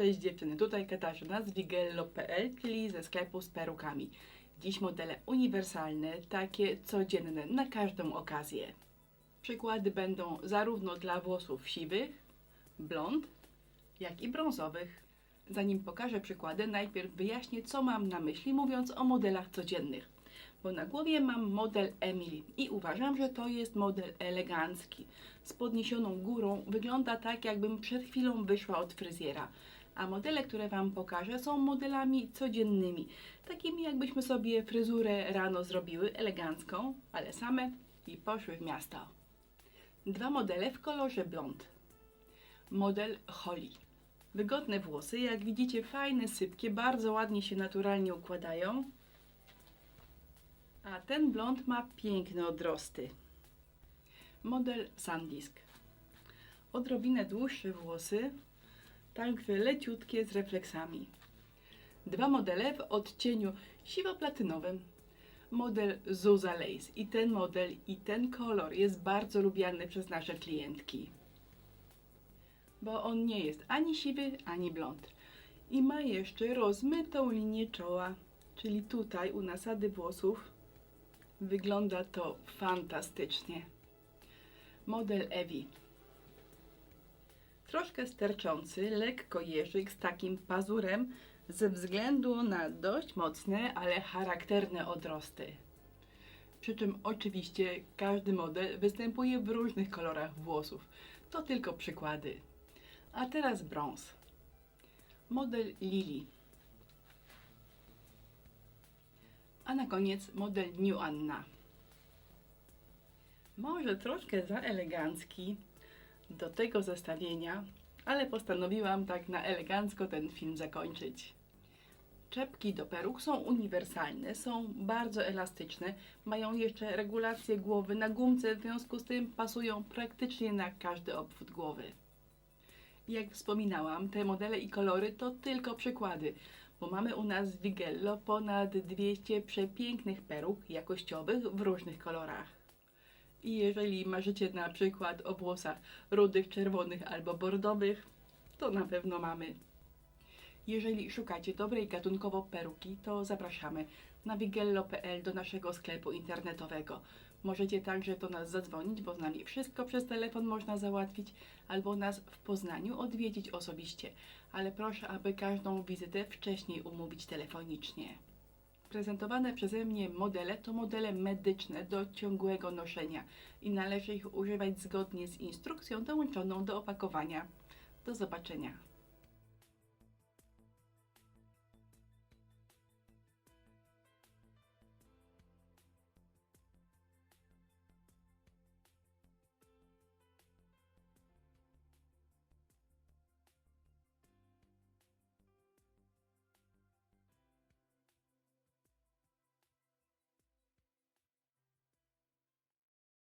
Cześć dziewczyny, tutaj Katarzyna z wigello.pl, czyli ze sklepu z perukami. Dziś modele uniwersalne, takie codzienne, na każdą okazję. Przykłady będą zarówno dla włosów siwych, blond, jak i brązowych. Zanim pokażę przykłady, najpierw wyjaśnię, co mam na myśli, mówiąc o modelach codziennych. Bo na głowie mam model Emily i uważam, że to jest model elegancki. Z podniesioną górą wygląda tak, jakbym przed chwilą wyszła od fryzjera. A modele, które Wam pokażę, są modelami codziennymi. Takimi, jakbyśmy sobie fryzurę rano zrobiły, elegancką, ale same i poszły w miasto. Dwa modele w kolorze blond. Model Holly. Wygodne włosy, jak widzicie, fajne, sypkie, bardzo ładnie się naturalnie układają. A ten blond ma piękne odrosty. Model Sandisk. Odrobinę dłuższe włosy, także leciutkie z refleksami. Dwa modele w odcieniu siwo-platynowym. Model Zuza Lace. I ten model, i ten kolor jest bardzo lubiany przez nasze klientki. Bo on nie jest ani siwy, ani blond. I ma jeszcze rozmytą linię czoła. Czyli tutaj u nasady włosów Wygląda to fantastycznie. Model Evi. Troszkę sterczący, lekko jeżyk z takim pazurem ze względu na dość mocne, ale charakterne odrosty. Przy czym oczywiście każdy model występuje w różnych kolorach włosów. To tylko przykłady. A teraz brąz. Model Lily. A na koniec model New Anna. Może troszkę za elegancki do tego zestawienia, ale postanowiłam tak na elegancko ten film zakończyć. Czepki do peruk są uniwersalne, są bardzo elastyczne, mają jeszcze regulację głowy na gumce, w związku z tym pasują praktycznie na każdy obwód głowy. Jak wspominałam, te modele i kolory to tylko przykłady, bo mamy u nas w Wigello ponad 200 przepięknych peruk jakościowych w różnych kolorach. I jeżeli marzycie na przykład o włosach rudych, czerwonych albo bordowych, to na pewno mamy. Jeżeli szukacie dobrej gatunkowo peruki, to zapraszamy na wigello.pl do naszego sklepu internetowego. Możecie także do nas zadzwonić, bo z nami wszystko przez telefon można załatwić, albo nas w Poznaniu odwiedzić osobiście. Ale proszę, aby każdą wizytę wcześniej umówić telefonicznie. Prezentowane przeze mnie modele to modele medyczne do ciągłego noszenia i należy ich używać zgodnie z instrukcją dołączoną do opakowania. Do zobaczenia.